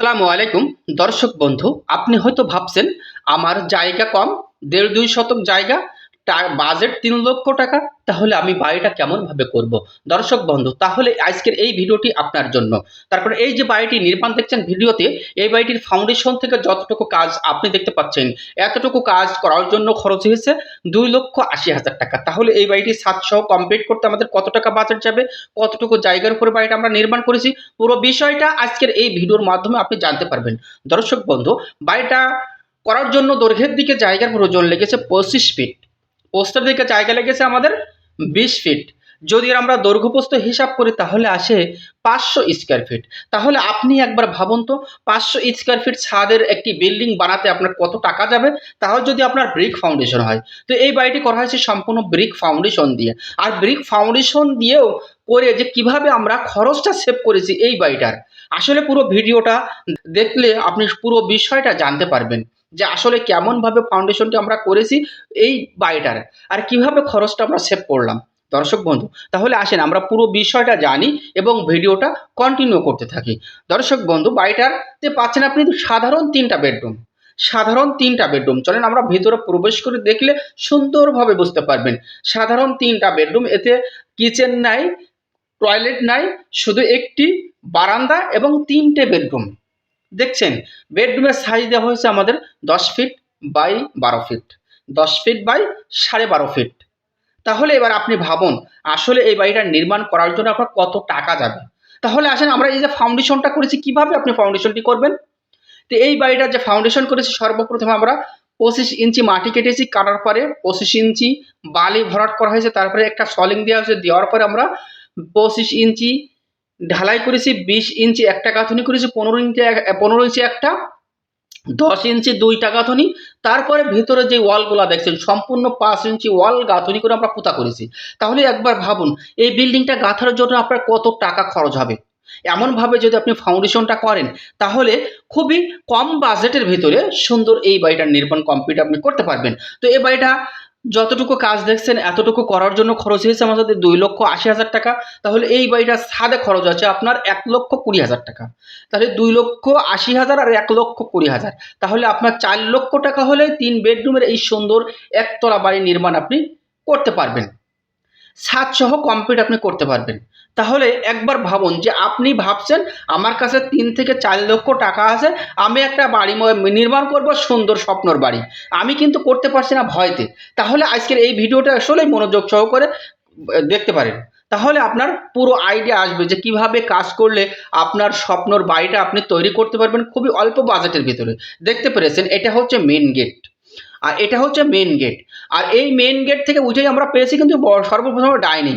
আসসালামু আলাইকুম দর্শক বন্ধু আপনি হয়তো ভাবছেন আমার জায়গা কম দেড় দুই শতক জায়গা বাজেট তিন লক্ষ টাকা, তাহলে আমি বাড়িটা কেমন ভাবে করব? দর্শক বন্ধু, তাহলে আজকের এই ভিডিওটি আপনার জন্য। তারপরে এই যে বাড়িটি নির্মাণ দেখছেন ভিডিওতে, এই বাড়িটির ফাউন্ডেশন থেকে যতটুকু কাজ আপনি দেখতে পাচ্ছেন, এতটুকু কাজ করার জন্য খরচ হয়েছে দুই লক্ষ আশি হাজার টাকা। তাহলে এই বাড়িটি সাতশো কমপ্লিট করতে আমাদের কত টাকা বাজেট যাবে, কতটুকু জায়গার উপরে বাড়িটা আমরা নির্মাণ করেছি, পুরো বিষয়টা আজকের এই ভিডিওর মাধ্যমে আপনি জানতে পারবেন। দর্শক বন্ধু বাড়িটা করার জন্য দৈর্ঘ্যের দিকে জায়গার প্রয়োজন লেগেছে পঁচিশ ফিট পোস্টের দিকে জায়গা লেগেছে আমাদের বিশ ফিট যদি আমরা দৈর্ঘ্যপ্রস্থ হিসাব করি, তাহলে আসে পাঁচশো স্কোয়ার ফিট তাহলে আপনি একবার ভাবুন তো, পাঁচশো স্কোয়ার ফিট ছাদের একটি বিল্ডিং বানাতে আপনার কত টাকা যাবে? তাহলে যদি আপনার ব্রিক ফাউন্ডেশন হয়। তো এই বাড়িটি করা হয়েছে সম্পূর্ণ ব্রিক ফাউন্ডেশন দিয়ে। আর ব্রিক ফাউন্ডেশন দিয়েও করে যে কীভাবে আমরা খরচটা সেভ করেছি এই বাড়িটার। আসলে পুরো ভিডিওটা দেখলে আপনি পুরো বিষয়টা জানতে পারবেন। যে আসলে কেমনভাবে ফাউন্ডেশনটি আমরা করেছি এই বাড়িটার, আর কীভাবে খরচটা আমরা সেভ করলাম। দর্শক বন্ধু, তাহলে আসেন আমরা পুরো বিষয়টা জানি এবং ভিডিওটা কন্টিনিউ করতে থাকি। দর্শক বন্ধু বাড়িটাতে পাচ্ছেন আপনি সাধারণ তিনটা বেডরুম সাধারণ তিনটা বেডরুম চলেন আমরা ভেতরে প্রবেশ করে দেখলে সুন্দরভাবে বুঝতে পারবেন। সাধারণ তিনটা বেডরুম এতে কিচেন নাই টয়লেট নাই, শুধু একটি বারান্দা এবং তিনটে বেডরুম দেখছেন, বেডরুমের সাইজ দেওয়া হয়েছে আমাদের দশ ফিট বাই বারো ফিট দশ ফিট বাই সাড়ে বারো ফিট তাহলে এবার আপনি ভাবুন, আসলে এই বাড়িটা নির্মাণ করার জন্য আপনার কত টাকা যাবে? তাহলে আসেন আমরা এই যে ফাউন্ডেশনটা করেছি, কীভাবে আপনি ফাউন্ডেশনটি করবেন? তো এই বাড়িটার যে ফাউন্ডেশন করেছি, সর্বপ্রথম আমরা পঁচিশ ইঞ্চি মাটি কেটেছি, কাটার পরে পঁচিশ ইঞ্চি বালি ভরাট করা হয়েছে, তারপরে একটা সলিং দেওয়া হয়েছে, দেওয়ার পরে আমরা পঁচিশ ইঞ্চি ঢালাই করেছি বিশ ইঞ্চি একটা গাঁথনি করেছি, পনেরো ইঞ্চি পনেরো ইঞ্চি একটা, দশ ইঞ্চি দুইটা গাঁথনি, তারপরে ভিতরে যে ওয়ালগুলো দেখছেন, সম্পূর্ণ পাঁচ ইঞ্চি ওয়াল গাঁথনি করে আমরা পোতা করেছি। তাহলে একবার ভাবুন, এই বিল্ডিংটা গাঁথার জন্য আপনার কত টাকা খরচ হবে? এমনভাবে যদি আপনি ফাউন্ডেশনটা করেন, তাহলে খুবই কম বাজেটের ভিতরে সুন্দর এই বাড়িটার নির্মাণ কমপ্লিট আপনি করতে পারবেন। তো এই বাড়িটা যতটুকু কাজ দেখছেন, এতটুকু করার জন্য খরচ হয়েছে আমাদের দুই লক্ষ আশি হাজার টাকা। তাহলে এই বাড়িটার সাদে খরচ আছে আপনার এক লক্ষ কুড়ি হাজার টাকা। তাহলে দুই লক্ষ আশি হাজার আর এক লক্ষ কুড়ি হাজার। তাহলে আপনার চার লক্ষ টাকা হলে তিন বেডরুমের এই সুন্দর একতলা বাড়ি নির্মাণ আপনি করতে পারবেন। সাদসহ কমপ্লিট আপনি করতে পারবেন। তাহলে একবার ভাবুন যে আপনি ভাবছেন আমার কাছে তিন থেকে চার লক্ষ টাকা আছে, আমি একটা বাড়ি নির্মাণ করব সুন্দর স্বপ্নর বাড়ি। আমি কিন্তু করতে পারছি না ভয়তে। তাহলে আজকের এই ভিডিওটা আসলেই মনোযোগ সহকারে দেখতে পারেন। তাহলে আপনার পুরো আইডিয়া আসবে যে কীভাবে কাজ করলে আপনার স্বপ্নর বাড়িটা আপনি তৈরি করতে পারবেন খুবই অল্প বাজেটের ভিতরে। দেখতে পেরেছেন, এটা হচ্ছে মেন গেট আর এটা হচ্ছে মেন গেট আর এই মেন গেট থেকে উঠেই আমরা পেয়েছি কিন্তু সর্বপ্রথম ডাইনিং